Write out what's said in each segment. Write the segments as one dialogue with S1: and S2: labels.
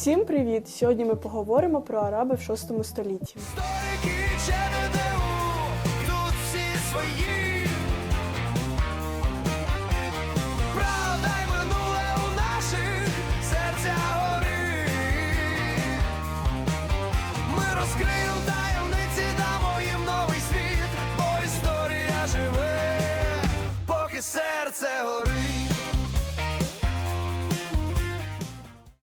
S1: Всім привіт! Сьогодні ми поговоримо про араби в 6 столітті.
S2: Історики ЧНДУ, тут всі свої.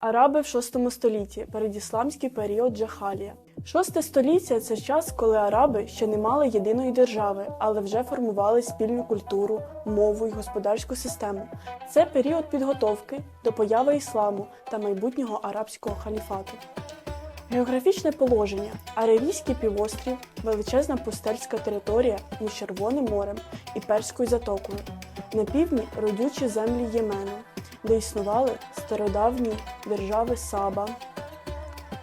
S1: Араби в 6 столітті передісламський період Джахалія. Шосте століття це час, коли араби ще не мали єдиної держави, але вже формували спільну культуру, мову і господарську систему. Це період підготовки до появи ісламу та майбутнього арабського халіфату. Географічне положення Аравійський півострів, величезна пустельська територія між Червоним морем і Перською затокою. На півдні родючі землі Ємену, де існували стародавні держави Саба,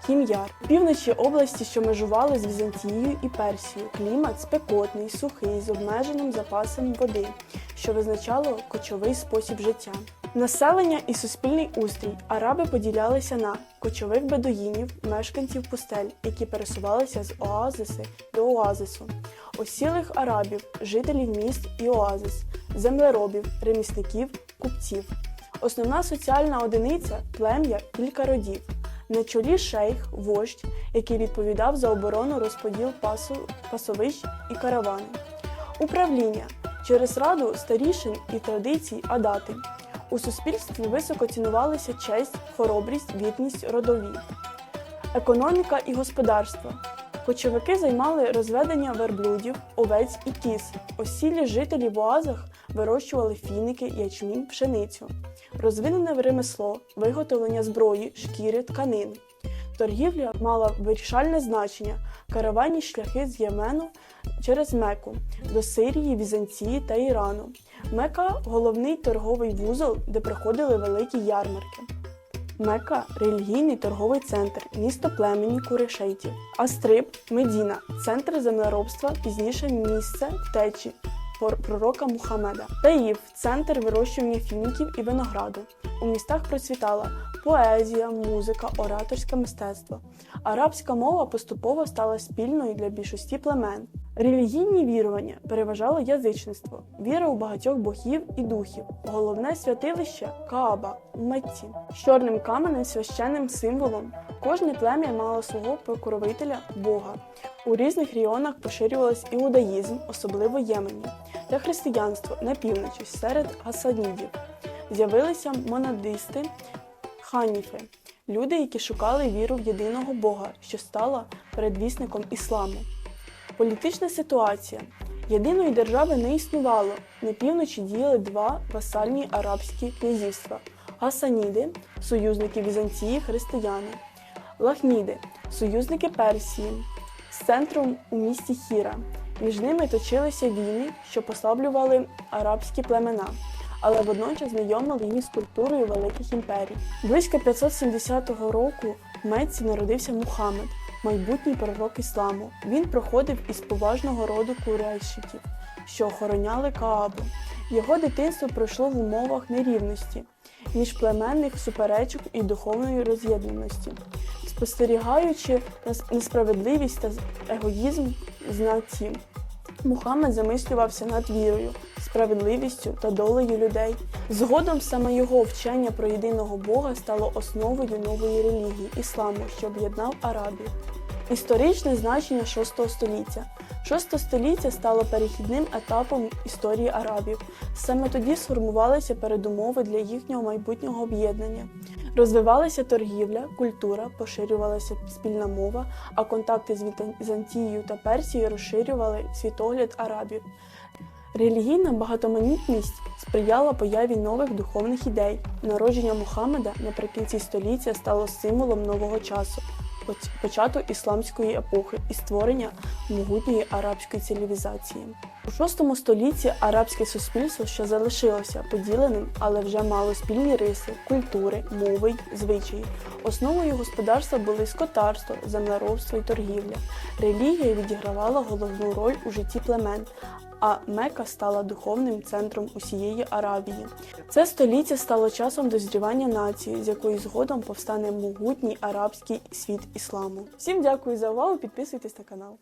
S1: Хім'яр. Півночі області, що межували з Візантією і Персією. Клімат спекотний, сухий, з обмеженим запасом води, що визначало кочовий спосіб життя. Населення і суспільний устрій араби поділялися на кочових бедуїнів, мешканців пустель, які пересувалися з оазиси до оазису, осілих арабів, жителів міст і оазис, землеробів, ремісників, купців. Основна соціальна одиниця плем'я кілька родів. На чолі шейх, вождь, який відповідав за оборону розподіл пасу, пасовищ і каравани. Управління через раду старішин і традицій адати. У суспільстві високо цінувалися честь, хоробрість, вірність родові. Економіка і господарство. Кочовики займали розведення верблюдів, овець і кіз. Осілі жителі в оазах вирощували фіники, ячмінь, пшеницю. Розвинене ремесло, виготовлення зброї, шкіри, тканин. Торгівля мала вирішальне значення караванні шляхи з Ємену через Меку до Сирії, Візанції та Ірану. Мека головний торговий вузол, де проходили великі ярмарки. Мека релігійний торговий центр, місто племені Курешейтів. Астриб Медіна центр землеробства, пізніше місце втечі пророка Мухаммеда. Таїв центр вирощування фініків і винограду. У містах процвітала поезія, музика, ораторське мистецтво. Арабська мова поступово стала спільною для більшості племен. Релігійні вірування переважало язичництво, віра у багатьох богів і духів. Головне святилище Кааба у Мекці. З чорним каменем священним символом. Кожне плем'я мало свого покровителя Бога. У різних регіонах поширювався іудаїзм, особливо Ємені, та християнство на півночі серед гасанідів. З'явилися монадисти, ханіфи, люди, які шукали віру в єдиного Бога, що стала передвісником ісламу. Політична ситуація. Єдиної держави не існувало. На півночі діяли два васальні арабські князівства: Гасаніди, союзники Візанції, християни, Лахміди, союзники Персії, з центром у місті Хіра. Між ними точилися війни, що послаблювали арабські племена, але водночас знайомили їх з культурою великих імперій. Близько 570 року в Мекці народився Мухаммед, майбутній пророк ісламу. Він проходив із поважного роду курейшиків, що охороняли Каабу. Його дитинство пройшло в умовах нерівності, міжплеменних суперечок і духовної роз'єднаності. Спостерігаючи несправедливість та егоїзм знаті, Мухаммед замислювався над вірою, справедливістю та долею людей. Згодом саме його вчення про єдиного Бога стало основою нової релігії ісламу, що об'єднав арабів. Історичне значення 6 століття. 6 століття стало перехідним етапом історії арабів. Саме тоді сформувалися передумови для їхнього майбутнього об'єднання. Розвивалася торгівля, культура, поширювалася спільна мова, а контакти з Візантією та Персією розширювали світогляд арабів. Релігійна багатоманітність сприяла появі нових духовних ідей. Народження Мухаммеда наприкінці століття стало символом нового часу, поч- початок ісламської епохи і створення могутньої арабської цивілізації. У VI столітті арабське суспільство, що залишилося поділеним, але вже мало спільні риси, культури, мови й звичаї. Основою господарства були скотарство, землеробство і торгівля. Релігія відігравала головну роль у житті племен, а Мека стала духовним центром усієї Аравії. Це століття стало часом дозрівання нації, з якої згодом повстане могутній арабський світ ісламу. Всім дякую за увагу. Підписуйтесь на канал.